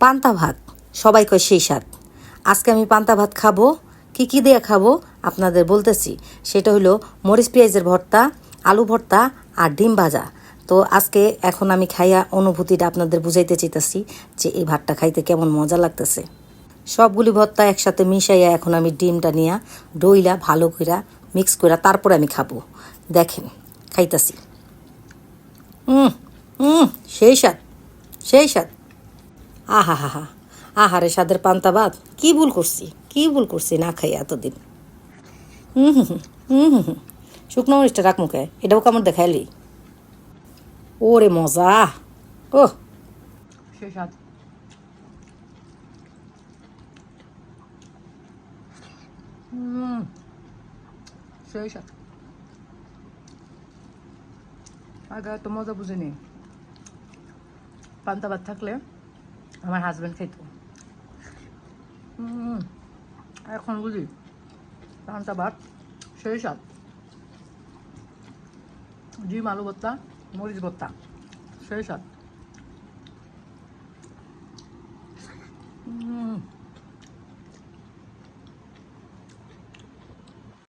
পান্তা ভাত। সবাই কয়, সেই স্বাদ। আজকে আমি পান্তা ভাত খাব, কি কি দিয়ে খাব আপনাদের বলতেছি। সেটা হলো মরিচ পেঁয়াজের ভর্তা, আলু ভর্তা আর ডিম ভাজা। তো আজকে এখন আমি খাইয়া অনুভূতিটা আপনাদের বুঝাইতে চাইতেছি যে এই ভাতটা খাইতে কেমন মজা লাগতেছে। সবগুলি ভর্তা একসাথে মিশাইয়া এখন আমি ডিমটা নিয়া ডইলা ভালো কইরা মিক্স কইরা তারপর আমি খাব। দেখেন, খাইতাছি। হুম হুম সেই স্বাদ সেই স্বাদ। আহা হা হা আহারে স্বাদের পান্তা ভাত কি ভুল করছি? কি ভুল করছি না খাই এতদিন? হুম হুম হুম হুম হুম শুকনো মরিচটা রাখ মুখে, এটাও কামড় দেখাইলি? ওরে মজা। ও সেই আগে এত মজা বুঝিনি। পান্তা ভাত থাকলে আমার হাজব্যান্ড খেত এখন বুঝি পান্তা ভাত সেই সব ডিম আলু ভর্তা মরিচ ভর্তা সেই স্বাদ